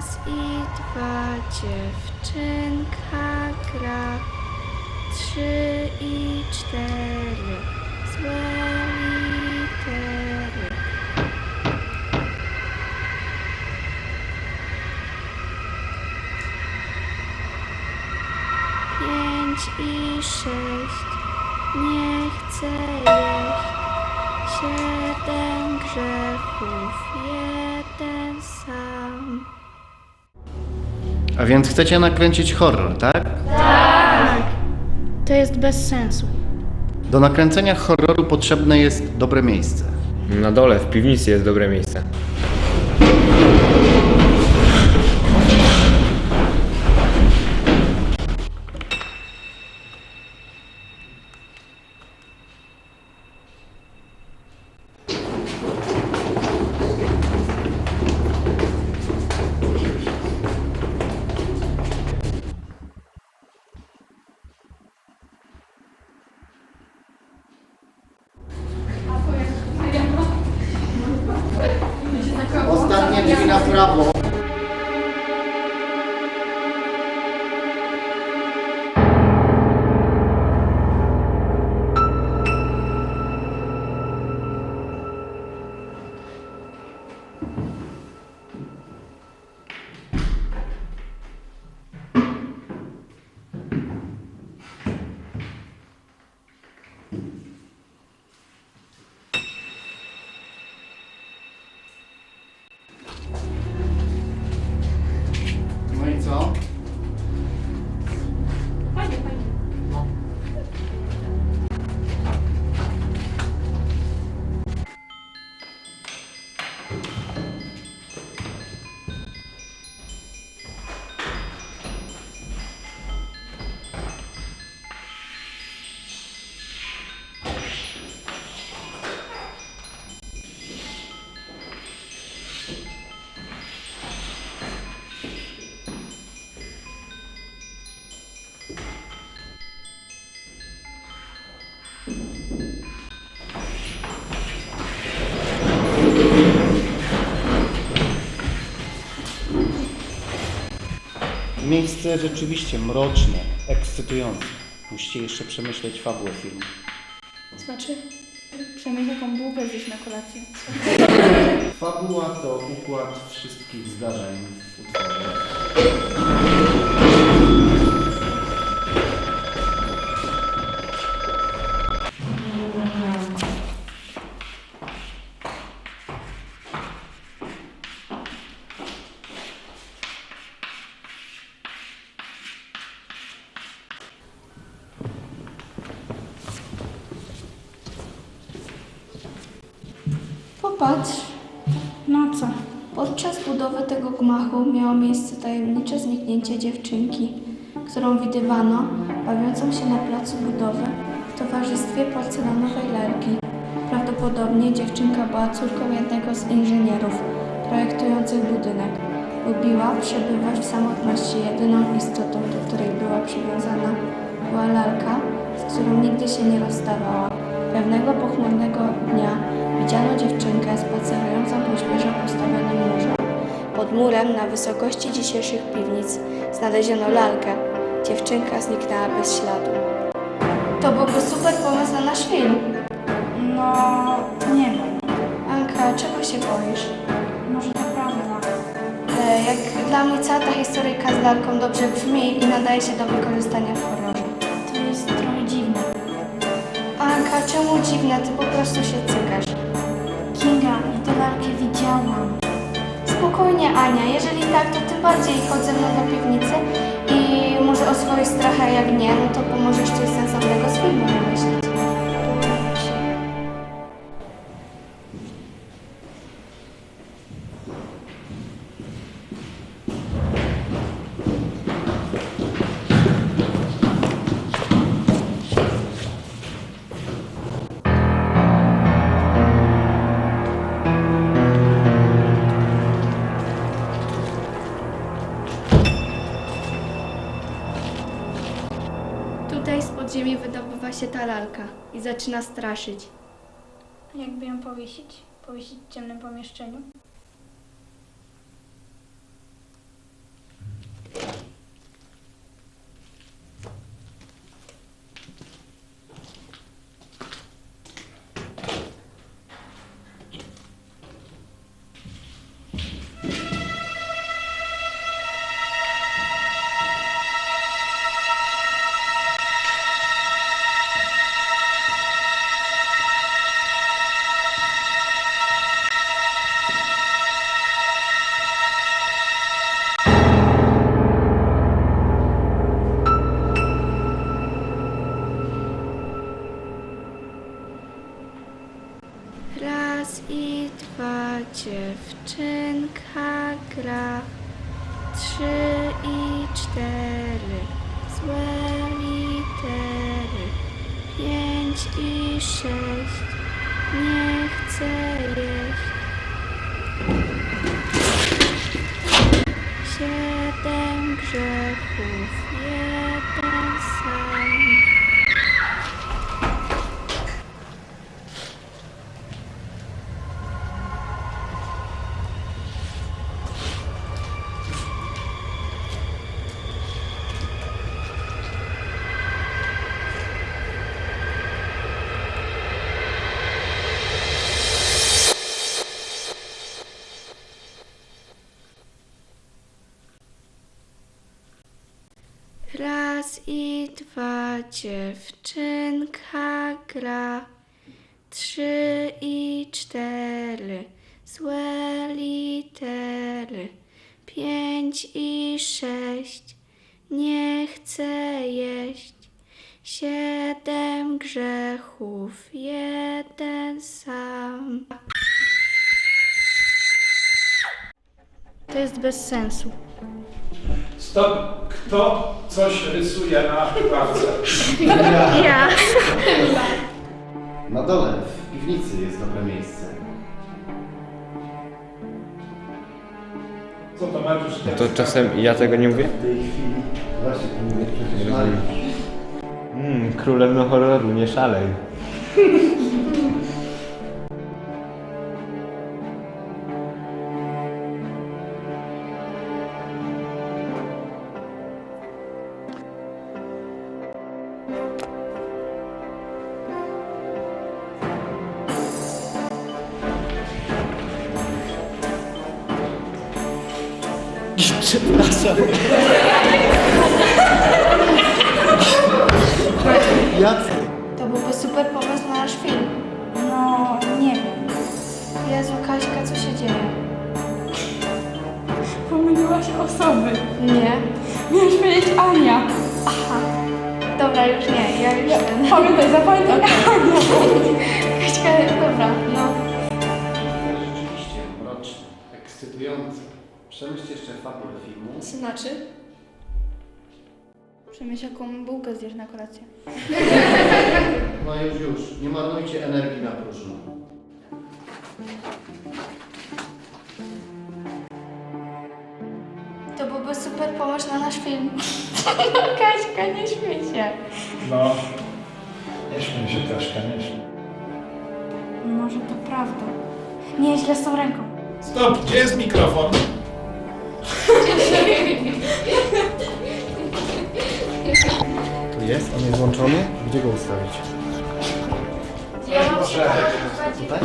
Raz i dwa dziewczynka gra. Trzy i cztery złe litery. Pięć i sześć nie chcę jeść. Siedem grzechów, jeden sam. A więc chcecie nakręcić horror, tak? To jest bez sensu. Do nakręcenia horroru potrzebne jest dobre miejsce. Na dole, w piwnicy jest dobre miejsce. 하려고 Miejsce rzeczywiście mroczne, ekscytujące. Musicie jeszcze przemyśleć fabułę filmu. Znaczy, przynajmniej jaką bułkę zjeść na kolację. Fabuła to układ wszystkich zdarzeń w utworze. Popatrz. No co? Podczas budowy tego gmachu miało miejsce tajemnicze zniknięcie dziewczynki, którą widywano bawiącą się na placu budowy w towarzystwie porcelanowej lalki. Prawdopodobnie dziewczynka była córką jednego z inżynierów projektujących budynek. Lubiła przebywać w samotności. Jedyną istotą, do której była przywiązana, była lalka, z którą nigdy się nie rozstawała. Pewnego pochmurnego dnia widziano dziewczynkę spacerującą po świeżo postawionym murze. Pod murem na wysokości dzisiejszych piwnic znaleziono lalkę. Dziewczynka zniknęła bez śladu. To byłby super pomysł na nasz film. No, nie wiem. Anka, czego się boisz? Może to prawda. E, jak dla mnie cała ta historyjka z lalką dobrze brzmi i nadaje się do wykorzystania w horrorze. To jest trochę dziwne. Anka, czemu dziwne? Ty po prostu się cykasz. Widziałam. Spokojnie, Ania. Jeżeli tak, to tym bardziej chodź ze mną do piwnicy i może o swoich strachach jak nie, no to pomożesz coś sensownego z filmu wymyślić. Tutaj się ta lalka i zaczyna straszyć. A jakby ją powiesić? Powiesić w ciemnym pomieszczeniu? Cztery złe litery. Pięć i sześć nie chcę jeść. Siedem grzechów, jeden sam. I dwa dziewczynka gra. Trzy i cztery złe litery. Pięć i sześć nie chcę jeść. Siedem grzechów, jeden sam. To jest bez sensu. Stop. Kto coś rysuje na ławce? Ja. Na dole, w piwnicy jest dobre miejsce. Co to Mariusz? No to czasem ja tego nie mówię? W tej chwili właśnie to mówię przecież Nie Mariusz. Mmm, królewno horroru, nie szalej. Jacek! To byłby super pomysł na nasz film. No, nie wiem. Jezu, Kaśka, co się dzieje? Pomyliłaś osoby. Nie. Miałeś powiedzieć Ania. Dobra, już nie, ja już nie. Pamiętaj, zapamiętaj Ania. Kaśka, dobra, no. Rzeczywiście mroczny, ekscytujący. Przemyślcie jeszcze fabulę filmu. Znaczy? Przemyśl jaką bułkę zjesz na kolację. No już, już. Nie marnujcie energii na próżno. To byłby super pomysł na nasz film. Kaśka, nie śmiej się. No. Nie śmiej się Kaśka, nie śmiej. Może to prawda. Nieźle z tą ręką. Stop. Gdzie jest mikrofon? Tu jest? On jest włączony? Gdzie go ustawić? Ja mam Proszę. Tutaj?